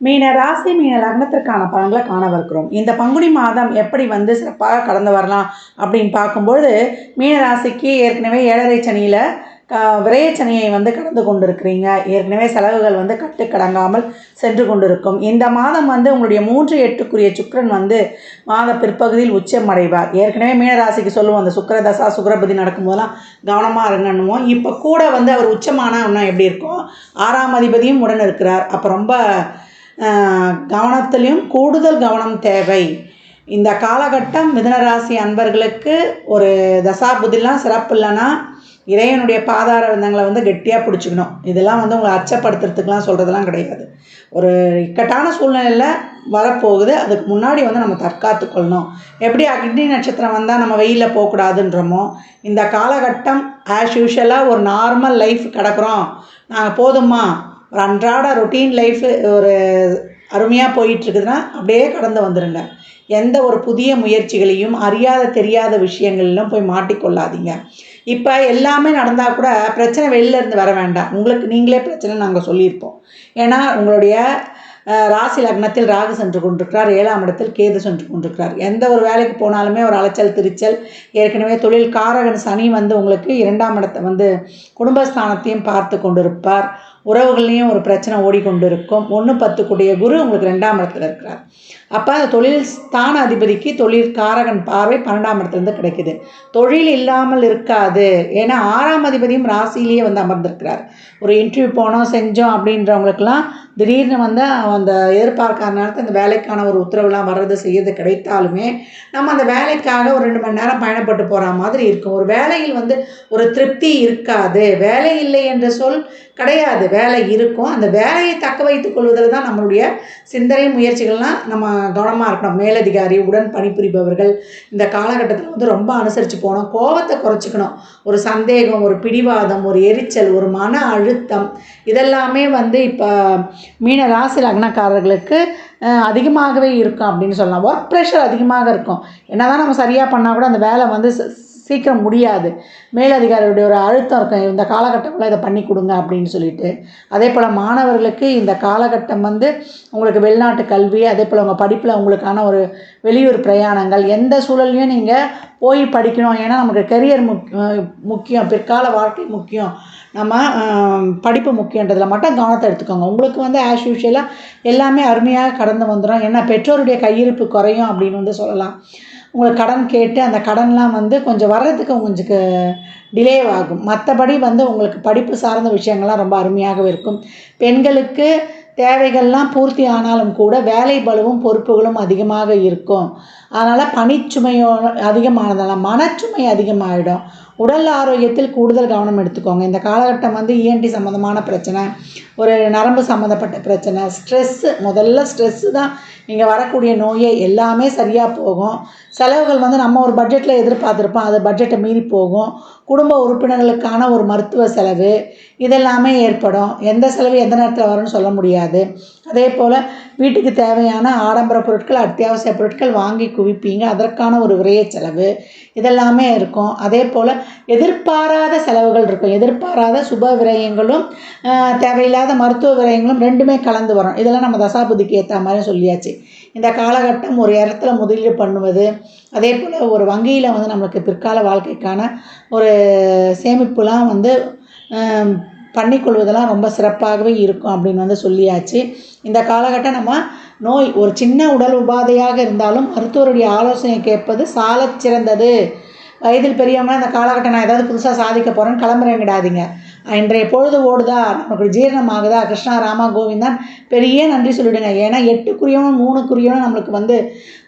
மீன ராசி மீன லக்னத்திற்கான பலன்களை காணவிருக்கிறோம் இந்த பங்குனி மாதம் எப்படி வந்து சிறப்பாக கடந்து வரலாம் அப்படின்னு பார்க்கும்பொழுது மீன ராசிக்கு ஏற்கனவே ஏழரை சனியில் விரைய வந்து கடந்து கொண்டிருக்கிறீங்க. ஏற்கனவே செலவுகள் வந்து கட்டுக்கடங்காமல் சென்று கொண்டிருக்கும். இந்த மாதம் வந்து உங்களுடைய மூன்று எட்டுக்குரிய சுக்கரன் வந்து மாத பிற்பகுதியில் உச்சம் அடைவார். ஏற்கனவே மீனராசிக்கு சொல்லுவோம் அந்த சுக்கர தசா சுக்கரபதி நடக்கும்போதெல்லாம் கவனமாக இருங்கன்னுவோம் இப்போ கூட வந்து அவர் உச்சமானா இன்னும் எப்படி இருக்கும்? ஆறாம் அதிபதியும் உடன் இருக்கிறார். அப்போ ரொம்ப கவனத்திலையும் கூடுதல் கவனம் தேவை. இந்த காலகட்டம் மிதனராசி அன்பர்களுக்கு ஒரு தசாபுதிலாம் சிறப்பு இல்லைன்னா இறைவனுடைய பாதார விந்தங்களை வந்து கெட்டியாக பிடிச்சிக்கணும். இதெல்லாம் வந்து உங்களை அச்சப்படுத்துறதுக்கெலாம் சொல்கிறதுலாம் கிடையாது. ஒரு இக்கட்டான சூழ்நிலையில் வரப்போகுது. அதுக்கு முன்னாடி வந்து நம்ம தற்காத்து கொள்ளணும். எப்படி அக்னி நட்சத்திரம் வந்தால் நம்ம வெயிலில் போகக்கூடாதுன்றமோ இந்த காலகட்டம் ஆஸ் யூஷுவலாக ஒரு நார்மல் லைஃப் கிடக்குறோம். நாங்கள் போதுமா? ஒரு அன்றாட ரொட்டீன் லைஃப் ஒரு அருமையாக போயிட்டுருக்குதுன்னா அப்படியே கடந்து வந்துடுங்க எந்த ஒரு புதிய முயற்சிகளையும் அறியாத தெரியாத விஷயங்களிலும் போய் மாட்டிக்கொள்ளாதீங்க. இப்போ எல்லாமே நடந்தால் கூட பிரச்சனை வெளிலேருந்து வர வேண்டாம். உங்களுக்கு நீங்களே பிரச்சனை நாங்கள் சொல்லியிருப்போம். ஏன்னா உங்களுடைய ராசி லக்னத்தில் ராகு சென்று கொண்டிருக்கிறார். ஏழாம் இடத்தில் கேது சென்று கொண்டிருக்கிறார். எந்த ஒரு வேலைக்கு போனாலுமே ஒரு அலைச்சல் திருச்சல் ஏற்கனவே தொழில் காரகன் சனி வந்து உங்களுக்கு இரண்டாம் இடத்தை வந்து குடும்பஸ்தானத்தையும் பார்த்து கொண்டிருப்பார். உறவுகள்லேயும் ஒரு பிரச்சனை ஓடிக்கொண்டு இருக்கும் ஒன்று பத்து கூடிய குரு உங்களுக்கு ரெண்டாம் இடத்துல இருக்கிறார். அப்போ அந்த தொழில் ஸ்தான அதிபதிக்கு தொழில் காரகன் பார்வை பன்னெண்டாம் இடத்துலேருந்து கிடைக்குது. தொழில் இல்லாமல் இருக்காது. ஏன்னா ஆறாம் அதிபதியும் ராசியிலேயே வந்து அமர்ந்திருக்கிறார். ஒரு இன்டர்வியூ போனோம் செஞ்சோம் அப்படின்றவங்களுக்கெல்லாம் திடீர்னு வந்து அந்த எதிர்பார்க்காத நேரத்தில் அந்த வேலைக்கான ஒரு உத்தரவுலாம் வர்றது செய்யறது கிடைத்தாலுமே நம்ம அந்த வேலைக்காக ஒரு ரெண்டு மணி நேரம் பயணப்பட்டு போகிற மாதிரி இருக்கும். ஒரு வேலையில் வந்து ஒரு திருப்தி இருக்காது. வேலை இல்லை என்ற சொல் கிடையாது. வேலை இருக்கும். அந்த வேலையை தக்க வைத்துக் கொள்வதில் தான் நம்மளுடைய சிந்தனை முயற்சிகள்லாம் நம்ம கவனமாக இருக்கணும். மேலதிகாரி உடன் பணிபுரிபவர்கள் இந்த காலகட்டத்தில் வந்து ரொம்ப அனுசரித்து போகணும். கோபத்தை குறைச்சிக்கணும். ஒரு சந்தேகம் ஒரு பிடிவாதம் ஒரு எரிச்சல் ஒரு மன அழுத்தம் இதெல்லாமே வந்து இப்போ மீன ராசி லக்னக்காரர்களுக்கு அதிகமாகவே இருக்கும் அப்படின்னு சொல்லலாம். ஒர்க் ப்ரெஷர் அதிகமாக இருக்கும். என்னதான் நம்ம சரியாக பண்ணால் கூட அந்த வேலை வந்து சீக்கிரம் முடியாது. மேலதிகாரியுடைய ஒரு அழுத்தம் இருக்கும். இந்த காலகட்டத்தில் இதை பண்ணி கொடுங்க அப்படின்னு சொல்லிட்டு. அதே போல் மாணவர்களுக்கு இந்த காலகட்டம் வந்து உங்களுக்கு வெளிநாட்டு கல்வி அதே போல் உங்கள் படிப்பில் உங்களுக்கான ஒரு வெளியூர் பிரயாணங்கள் எந்த சூழல்லையும் நீங்கள் போய் படிக்கணும். ஏன்னா நமக்கு கெரியர் முக் முக்கியம். பிற்கால வாழ்க்கை முக்கியம். நம்ம படிப்பு முக்கியன்றதில் மட்டும் கவனத்தை எடுத்துக்கோங்க. உங்களுக்கு வந்து ஆஸ் யூஷுவலாக எல்லாமே அருமையாக கடந்து வந்துடும் ஏன்னா பெற்றோருடைய கையிருப்பு குறையும் அப்படின்னு வந்து சொல்லலாம். உங்களுக்கு கடன் கேட்டு அந்த கடன்லாம் வந்து கொஞ்சம் வர்றதுக்கு உங்களுக்கு டிலே ஆகும். மற்றபடி வந்து உங்களுக்கு படிப்பு சார்ந்த விஷயங்கள்லாம் ரொம்ப அருமையாகவே இருக்கும். பெண்களுக்கு தேவைகள்லாம் பூர்த்தி ஆனாலும் கூட வேலை பலுவும் பொறுப்புகளும் அதிகமாக இருக்கும். அதனால் பணிச்சுமையோ அதிகமானதால் மனச்சுமை அதிகமாகிடும் உடல் ஆரோக்கியத்தில் கூடுதல் கவனம் எடுத்துக்கோங்க. இந்த காலகட்டம் வந்து இஎன்டி சம்மந்தமான பிரச்சனை ஒரு நரம்பு சம்மந்தப்பட்ட பிரச்சனை ஸ்ட்ரெஸ்ஸு முதல்ல ஸ்ட்ரெஸ்ஸு தான் இங்கே வரக்கூடிய நோயே எல்லாமே சரியாக போகும். செலவுகள் வந்து நம்ம ஒரு பட்ஜெட்டில் எதிர்பார்த்துருப்போம். அது பட்ஜெட்டை மீறி போகும். குடும்ப உறுப்பினர்களுக்கான ஒரு மருத்துவ செலவு இதெல்லாமே ஏற்படும். எந்த செலவு எந்த நேரத்தில் வரும்னு சொல்ல முடியாது. அதே போல் வீட்டுக்கு தேவையான ஆடம்பர பொருட்கள் அத்தியாவசிய பொருட்கள் வாங்கி குவிப்பீங்க. அதற்கான ஒரு விரைய செலவு இதெல்லாமே இருக்கும். அதே போல் எதிர்பாராத செலவுகள் இருக்கும். எதிர்பாராத சுப விரயங்களும் தேவையில்லாத மருத்துவ விரயங்களும் ரெண்டுமே கலந்து வரும். இதெல்லாம் நம்ம தசாபுதிக்கு ஏற்ற மாதிரி சொல்லியாச்சு. இந்த காலகட்டம் ஒரு இடத்துல முதலீடு பண்ணுவது அதே போல் ஒரு வங்கியில் வந்து நம்மளுக்கு பிற்கால வாழ்க்கைக்கான ஒரு சேமிப்புலாம் வந்து பண்ணிக்கொள்வதெல்லாம் ரொம்ப சிறப்பாகவே இருக்கும் அப்படின்னு வந்து சொல்லியாச்சு. இந்த காலகட்டம் நம்ம நோய் ஒரு சின்ன உடல் உபாதையாக இருந்தாலும் மருத்துவருடைய ஆலோசனை கேட்பது சாலச் சிறந்தது. வயதில் பெரியவங்க அந்த காலகட்டம் நான் ஏதாவது புதுசாக சாதிக்க போகிறேன்னு கிளம்புறேங்கிடாதீங்க. இன்றைய பொழுது ஓடுதா? நமக்கு ஜீரணம் ஆகுதா கிருஷ்ணா ராமா கோவிந்தான் பெரிய நன்றி சொல்லிவிடுங்க ஏன்னா எட்டுக்குரியவனும் மூணுக்குரியவனும் நம்மளுக்கு வந்து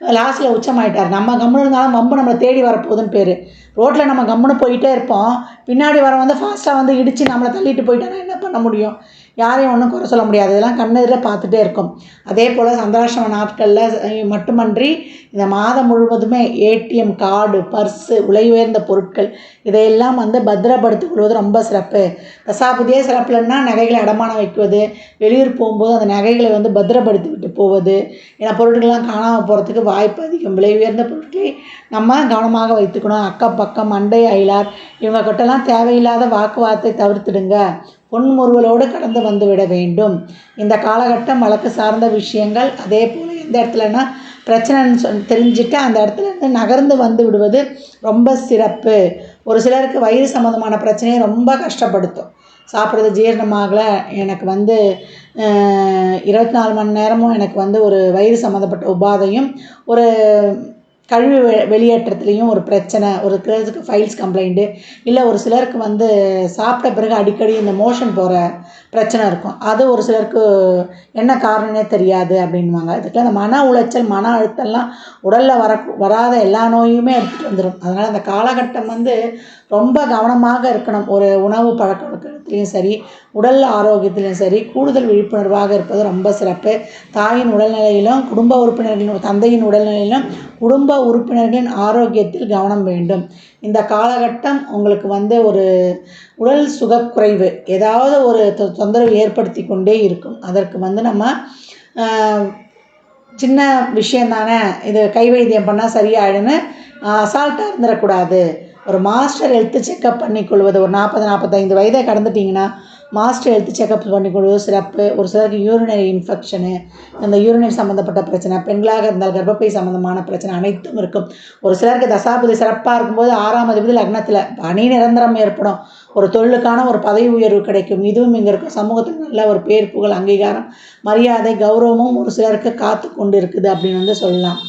லாஸ்ட்டில் உச்சமாயிட்டார். நம்ம கம்முன்னு இருந்தாலும் வம்பு நம்மளை தேடி வரப்போகுதுன்னு பேர். ரோட்டில் நம்ம கம்முன்னு போயிட்டே இருப்போம். பின்னாடி வர வந்து ஃபாஸ்ட்டாக வந்து இடித்து நம்மளை தள்ளிட்டு போயிட்டோன்னா என்ன பண்ண முடியும்? யாரையும் ஒன்றும் குறை சொல்ல முடியாது. இதெல்லாம் கண்ணெதிர பார்த்துட்டே இருக்கும். அதே போல் சந்திராஷ்டம நாட்களில் மட்டுமன்றி இந்த மாதம் முழுவதுமே ஏடிஎம் கார்டு பர்ஸு விலை உயர்ந்த பொருட்கள் இதையெல்லாம் வந்து பத்திரப்படுத்திக் கொள்வது ரொம்ப சிறப்பு. தசாபதியே சிறப்புலன்னா நகைகளை அடமானம் வைக்குவது வெளியூர் போகும்போது அந்த நகைகளை வந்து பத்திரப்படுத்தி விட்டு போவது ஏன்னா பொருட்கள்லாம் காணாமல் போகிறதுக்கு வாய்ப்பு அதிகம். விலை உயர்ந்த பொருட்களை நம்ம கவனமாக வைத்துக்கணும். அக்கம் பக்கம் அண்டை அயலார் இவங்க கிட்டலாம் தேவையில்லாத வாக்குவாதத்தை தவிர்த்துடுங்க. பொன்முறுவலோடு கடந்து வந்து விட வேண்டும். இந்த காலகட்டம் வழக்கு சார்ந்த விஷயங்கள் அதே போல் எந்த இடத்துலனா பிரச்சனைன்னு சொல் தெரிஞ்சுட்டு அந்த இடத்துல இருந்து நகர்ந்து வந்து விடுவது ரொம்ப சிறப்பு. ஒரு சிலருக்கு வயிறு சம்மந்தமான பிரச்சனையை ரொம்ப கஷ்டப்படுத்தும். சாப்பிட்றது ஜீரணமாகலை எனக்கு வந்து இருபத்தி நாலு மணி நேரமும் எனக்கு வந்து ஒரு வயிறு சம்மந்தப்பட்ட உபாதையும் ஒரு கழிவு வெ வெளியேற்றத்துலேயும் ஒரு பிரச்சனை ஒரு சிலருக்கு ஃபைல்ஸ் கம்ப்ளைண்ட்டு இல்லை ஒரு சிலருக்கு வந்து சாப்பிட்ட பிறகு அடிக்கடி இந்த மோஷன் போகிற பிரச்சனை இருக்கும். அது ஒரு சிலருக்கு என்ன காரணம்னே தெரியாது அப்படின்வாங்க இதுக்கெல்லாம் அந்த மன உளைச்சல் மன அழுத்தம்லாம் உடலில் வர வராத எல்லா நோயுமே எடுத்துகிட்டு வந்துடும் அதனால் அந்த காலகட்டம் வந்து ரொம்ப கவனமாக இருக்கணும். ஒரு உணவு பழக்க வழக்கத்துலேயும் சரி உடல் ஆரோக்கியத்திலையும் சரி கூடுதல் விழிப்புணர்வாக இருப்பது ரொம்ப சிறப்பு. தாயின் உடல்நிலையிலும் குடும்ப உறுப்பினர்களின் தந்தையின் உடல்நிலையிலும் குடும்ப உறுப்பினர்களின் ஆரோக்கியத்தில் கவனம் வேண்டும். இந்த காலகட்டம் உங்களுக்கு வந்து ஒரு உடல் சுகக்குறைவு ஏதாவது ஒரு தொ- தொந்தரவு ஏற்படுத்தி கொண்டே இருக்கும். அதற்கு வந்து நம்ம சின்ன விஷயம் தானே இது கை வைத்தியம் பண்ணால் சரியாயிடுன்னு அசால்ட்டாக இருந்துடக்கூடாது ஒரு மாஸ்டர் ஹெல்த்து செக்கப் பண்ணிக்கொள்வது ஒரு நாற்பது நாற்பத்தைந்து வயதை கடந்துட்டிங்கன்னா மாஸ்டர் ஹெல்த் செக்கப் பண்ணிக்கொள்வது சிறப்பு. ஒரு சிலருக்கு யூரினரி இன்ஃபெக்ஷனு அந்த யூரினரி சம்மந்தப்பட்ட பிரச்சனை பெண்களாக இருந்தால் கர்ப்பப்பை சம்மந்தமான பிரச்சனை அனைத்தும் இருக்கும். ஒரு சிலருக்கு தசாபதி சிறப்பாக இருக்கும்போது ஆறாம் அதிபதி லக்னத்தில் பணி நிரந்தரம் ஏற்படும். ஒரு தொழிலுக்கான ஒரு பதவி உயர்வு கிடைக்கும். இதுவும் இங்கே இருக்கும் சமூகத்தில் நல்ல ஒரு பேர் புகழ் அங்கீகாரம் மரியாதை கௌரவமும் ஒரு சிலருக்கு காத்து கொண்டு இருக்குது அப்படின்னு வந்து சொல்லலாம்.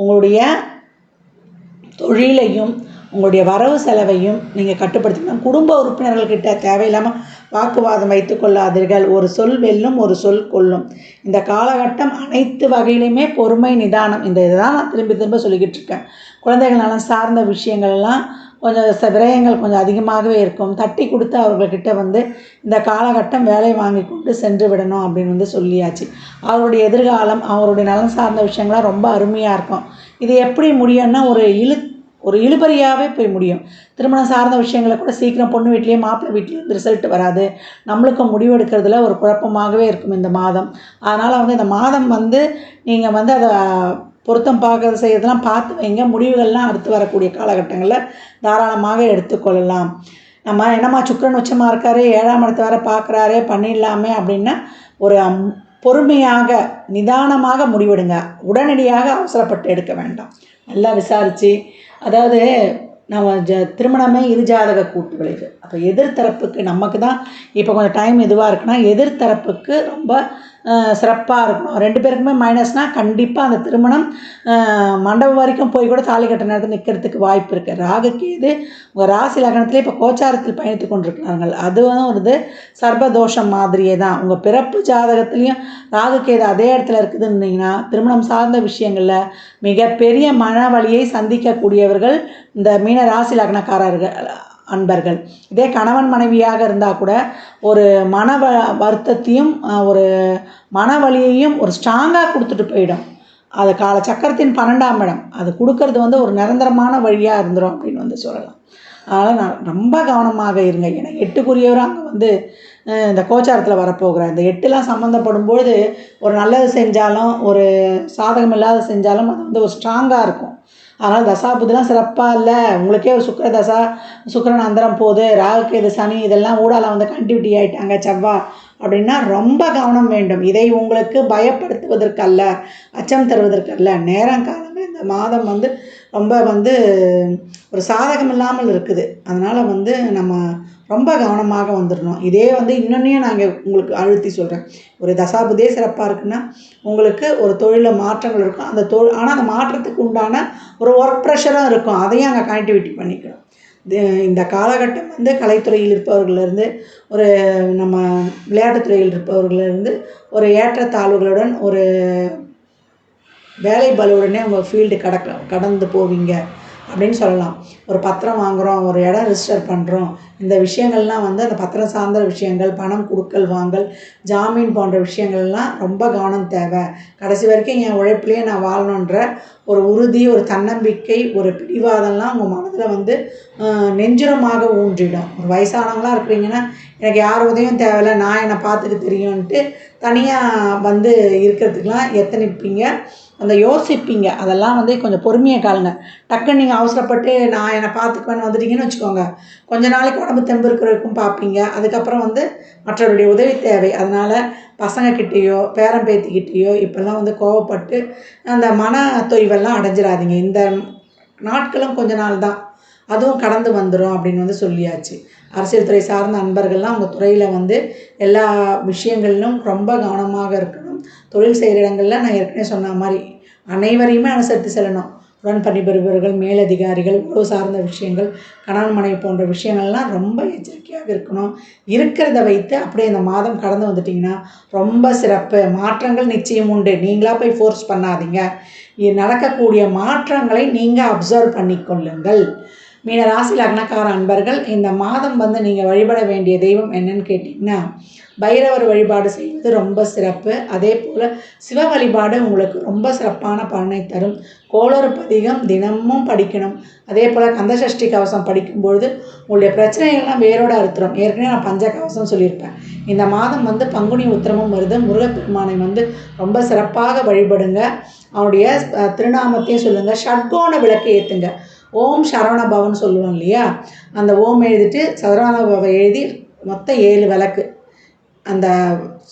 உங்களுடைய தொழிலையும் உங்களுடைய வரவு செலவையும் நீங்கள் கட்டுப்படுத்திக்கணும். குடும்ப உறுப்பினர்கள்கிட்ட தேவையில்லாமல் வாக்குவாதம் வைத்து கொள்ளாதீர்கள். ஒரு சொல் வெல்லும் ஒரு சொல் கொள்ளும். இந்த காலகட்டம் அனைத்து வகையிலையுமே பொறுமை நிதானம். இந்த இதை தான் நான் திரும்பி திரும்ப சொல்லிக்கிட்டு இருக்கேன். குழந்தைகள் சார்ந்த விஷயங்கள்லாம் கொஞ்சம் ச- விரயங்கள் கொஞ்சம் அதிகமாகவே இருக்கும். தட்டி கொடுத்து அவர்கள்கிட்ட வந்து இந்த காலகட்டம் வேலை வாங்கி கொண்டு சென்று விடணும் அப்படின்னு வந்து சொல்லியாச்சு. அவருடைய எதிர்காலம் அவருடைய நலன் சார்ந்த விஷயங்கள்லாம் ரொம்ப அருமையாக இருக்கும். இது எப்படி முடியும்னா ஒரு இழு ஒரு இழுபறியாகவே போய் முடியும். திருமணம் சார்ந்த விஷயங்களை கூட சீக்கிரம் பொண்ணு வீட்லேயே மாப்பிள்ளை வீட்லேயும் ரிசல்ட் வராது. நம்மளுக்கும் முடிவெடுக்கிறதுல ஒரு குழப்பமாகவே இருக்கும் இந்த மாதம். அதனால் வந்து இந்த மாதம் வந்து நீங்கள் வந்து அதை பொருத்தம் பார்க்கறது செய்யறதெல்லாம் பார்த்து வைங்க. முடிவுகள்லாம் அடுத்து வரக்கூடிய காலகட்டங்களில் தாராளமாக எடுத்துக்கொள்ளலாம். நம்ம என்னம்மா சுக்கிரன் உச்சமாக இருக்காரு ஏழாம் இடத்து வர பார்க்குறாரு பண்ணிடலாமே அப்படின்னா ஒரு பொறுமையாக நிதானமாக முடிவெடுங்க. உடனடியாக அவசரப்பட்டு எடுக்க வேண்டாம். நல்லா விசாரித்து அதாவது நம்ம ஜ திருமணமே இருஜாதக கூட்டு விளைவு அப்போ எதிர்த்தரப்புக்கு நமக்கு தான் இப்போ கொஞ்சம் டைம் இதுவாக இருக்குன்னா எதிர்த்தரப்புக்கு ரொம்ப சிறப்பாக இருக்கணும். ரெண்டு பேருக்குமே மைனஸ்னால் கண்டிப்பாக அந்த திருமணம் மண்டபம் வரைக்கும் போய் கூட தாலி கட்ட நேரத்தில் நிற்கிறதுக்கு வாய்ப்பு இருக்குது ராகுக்கு இது உங்கள் ராசி லக்னத்திலே இப்போ கோச்சாரத்தில் பயணித்து கொண்டிருக்கிறார்கள். அதுவும் ஒரு சர்வதோஷம் மாதிரியே தான். உங்கள் பிறப்பு ஜாதகத்துலேயும் ராகுக்கு இது அதே இடத்துல இருக்குதுன்னீங்கன்னா திருமணம் சார்ந்த விஷயங்களில் மிகப்பெரிய மன வழியை சந்திக்கக்கூடியவர்கள் இந்த மீன ராசி லக்னக்காரர்கள் அன்பர்கள். இதே கணவன் மனைவியாக இருந்தால் கூட ஒரு மன வ வருத்தத்தையும் ஒரு மன வலியையும் ஒரு ஸ்ட்ராங்காக கொடுத்துட்டு போயிடும். அது கால சக்கரத்தின் பன்னெண்டாம் இடம். அது கொடுக்கறது வந்து ஒரு நிரந்தரமான வழியாக இருந்துரும் அப்படின்னு வந்து சொல்லலாம். அதனால் நான் ரொம்ப கவனமாக இருங்க. ஏன்னா எட்டுக்குரியவர் அங்கே வந்து இந்த கோச்சாரத்தில் வரப்போகிறார். இந்த எட்டுலாம் சம்மந்தப்படும் பொழுது ஒரு நல்லது செஞ்சாலும் ஒரு சாதகம் இல்லாத செஞ்சாலும் அது வந்து ஒரு ஸ்ட்ராங்காக இருக்கும். அதனால் தசாபுதிலாம் சிறப்பாக இல்லை. உங்களுக்கே சுக்கர தசா சுக்கரன் அந்தரம் போகுது ராகுகேது சனி இதெல்லாம் ஊடால வந்து கண்டிவிட்டி ஆயிட்டாங்க செவ்வா. அப்படின்னா ரொம்ப கவனம் வேண்டும். இதை உங்களுக்கு பயப்படுத்துவதற்கல்ல அச்சம் தருவதற்கல்ல. நேரம் காலமே இந்த மாதம் வந்து ரொம்ப வந்து ஒரு சாதகம் இல்லாமல் இருக்குது. அதனால் வந்து நம்ம ரொம்ப கவனமாக வந்துடணும் இதே வந்து இன்னொன்னையும் நாங்கள் உங்களுக்கு அழுத்தி சொல்கிறேன் ஒரு தசாபதியே சிறப்பாக இருக்குன்னா உங்களுக்கு ஒரு தொழிலில் மாற்றங்கள் இருக்கும். அந்த தொழில் ஆனால் அந்த மாற்றத்துக்கு உண்டான ஒரு ஒர்க் ப்ரெஷரும் இருக்கும். அதையும் அங்கே கனெக்டிவிட்டி பண்ணிக்கணும். இந்த காலகட்டம் வந்து கலைத்துறையில் இருப்பவர்கள்லேருந்து ஒரு நம்ம விளையாட்டுத்துறையில் இருப்பவர்கள்லேருந்து ஒரு ஏற்றத்தாழ்வுகளுடன் ஒரு வேலை பலுவுடனே உங்கள் ஃபீல்டு கடக்க கடந்து போவீங்க. அப்படின்னு சொல்லலாம். ஒரு பத்திரம் வாங்குகிறோம் ஒரு இடம் ரிஜிஸ்டர் பண்ணுறோம் இந்த விஷயங்கள்லாம் வந்து அந்த பத்திரம் சார்ந்த விஷயங்கள் பணம் கொடுக்கல் வாங்கல் ஜாமீன் போன்ற விஷயங்கள்லாம் ரொம்ப கவனம் தேவை. கடைசி வரைக்கும் என் உழைப்புலேயே நான் வாழணுன்ற ஒரு உறுதி ஒரு தன்னம்பிக்கை ஒரு பிடிவாதம்லாம் உங்கள் மனதில் வந்து நெஞ்சுரமாக ஊன்றிடும். ஒரு வயசானவங்களாம் இருக்கிறீங்கன்னா எனக்கு யார் உதவியும் தேவையில்லை நான் என்னை பார்த்துக்க தெரியும்ன்ட்டு தனியாக வந்து இருக்கிறதுக்கெலாம் எத்தனைப்பீங்க? அந்த யோசிப்பீங்க. அதெல்லாம் வந்து கொஞ்சம் பொறுமையாக காலுங்க. டக்குன்னு நீங்கள் அவசரப்பட்டு நான் என்னை பார்த்துக்குவேன்னு வந்துட்டீங்கன்னு வச்சுக்கோங்க. கொஞ்ச நாளைக்கு உடம்பு தெம்பு இருக்கிறவருக்கும் பார்ப்பீங்க. அதுக்கப்புறம் வந்து மற்றவருடைய உதவி தேவை. அதனால் பசங்கக்கிட்டேயோ பேரம் பேத்திக்கிட்டேயோ இப்போல்லாம் வந்து கோவப்பட்டு அந்த மன தொய்வெல்லாம் அடைஞ்சிடாதீங்க இந்த நாட்களும் கொஞ்ச நாள் தான். அதுவும் கடந்து வந்துடும் அப்படின்னு வந்து சொல்லியாச்சு. அரசியல் துறை சார்ந்த அன்பர்கள்லாம் அவங்க துறையில் வந்து எல்லா விஷயங்களிலும் ரொம்ப கவனமாக இருக்கணும். தொழில் செய்கிற இடங்களில் நான் ஏற்கனவே சொன்ன மாதிரி அனைவரையுமே அனுசரித்து செல்லணும். உடன் பணிபுரிபவர்கள் மேலதிகாரிகள் உறவு சார்ந்த விஷயங்கள் கணவன் மனைவி போன்ற விஷயங்கள்லாம் ரொம்ப எச்சரிக்கையாக இருக்கணும். இருக்கிறத வைத்து அப்படியே இந்த மாதம் கடந்து வந்துட்டிங்கன்னா ரொம்ப சிறப்பு. மாற்றங்கள் நிச்சயம் உண்டு. நீங்களாக போய் ஃபோர்ஸ் பண்ணாதீங்க. நடக்கக்கூடிய மாற்றங்களை நீங்கள் அப்சர்வ் பண்ணிக்கொள்ளுங்கள். மீன ராசி லக்னக்கார அன்பர்கள் இந்த மாதம் வந்து நீங்கள் வழிபட வேண்டிய தெய்வம் என்னன்னு கேட்டிங்கன்னா பைரவர் வழிபாடு செய்வது ரொம்ப சிறப்பு. அதே போல் சிவ வழிபாடு உங்களுக்கு ரொம்ப சிறப்பான பலனை தரும். கோளறு பதிகம் தினமும் படிக்கணும். அதே போல் கந்தசஷ்டி கவசம் படிக்கும்பொழுது உங்களுடைய பிரச்சனைகள்லாம் வேரோட அறுத்துறோம் ஏற்கனவே நான் பஞ்ச கவசம் சொல்லியிருப்பேன். இந்த மாதம் வந்து பங்குனி உத்திரமும் வருது. முருகப்பெருமானை வந்து ரொம்ப சிறப்பாக வழிபடுங்க. அவனுடைய திருநாமத்தையும் சொல்லுங்கள் ஷட்கோண விளக்கு ஏற்றுங்க ஓம் சரவண பவன் சொல்லுவோம் இல்லையா? அந்த ஓம் எழுதிட்டு சரவண பவன் எழுதி மொத்தம் ஏழு விளக்கு. அந்த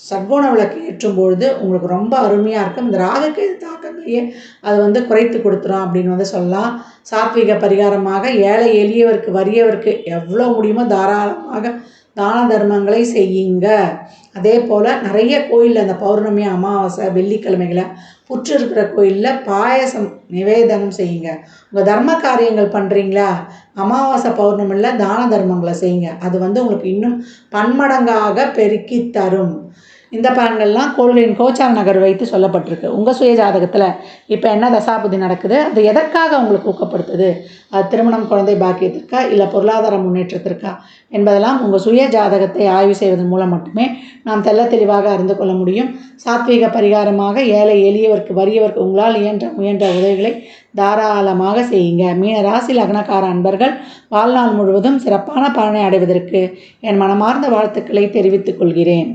சட்கோண விளக்கு ஏற்றும் பொழுது உங்களுக்கு ரொம்ப அருமையாக இருக்கும். இந்த ராகக்கேது தாக்கங்களையே அது வந்து குறைத்து கொடுத்துரும் அப்படின்னு வந்து சொல்லலாம். சாத்விக பரிகாரமாக ஏழை எளியவருக்கு வறியவருக்கு எவ்வளோ முடியுமோ தாராளமாக தான தர்மங்களை செய்யுங்க. அதே போல் நிறைய கோயிலில் அந்த பௌர்ணமி அமாவாசை வெள்ளிக்கிழமைகளை புற்று இருக்கிற கோயிலில் பாயசம் நிவேதனம் செய்யுங்க. உங்கள் தர்ம காரியங்கள் பண்ணுறீங்களா அமாவாசை பௌர்ணமியில் தான தர்மங்களை செய்யுங்க. அது வந்து உங்களுக்கு இன்னும் பன்மடங்காக பெருக்கி தரும். இந்த பலன்கள்லாம் கோள்களின் கோச்சார நகர் வைத்து சொல்லப்பட்டிருக்கு. உங்கள் சுய ஜாதகத்தில் இப்போ என்ன தசாபுதி நடக்குது? அது எதற்காக உங்களுக்கு ஊக்கப்படுத்துது? அது திருமணம் குழந்தை பாக்கியத்திற்கா இல்லை பொருளாதார முன்னேற்றத்திற்கா என்பதெல்லாம் உங்கள் சுய ஜாதகத்தை ஆய்வு செய்வதன் மூலம் மட்டுமே நாம் தெள்ள தெளிவாக அறிந்து கொள்ள முடியும். சாத்வீக பரிகாரமாக ஏழை எளியவருக்கு வறியவருக்கு உங்களால் இயன்ற முயன்ற உதவிகளை தாராளமாக செய்யுங்க. மீன ராசி லக்னக்கார அன்பர்கள் வாழ்நாள் முழுவதும் சிறப்பான பலனை அடைவதற்கு என் மனமார்ந்த வாழ்த்துக்களை தெரிவித்துக் கொள்கிறேன்.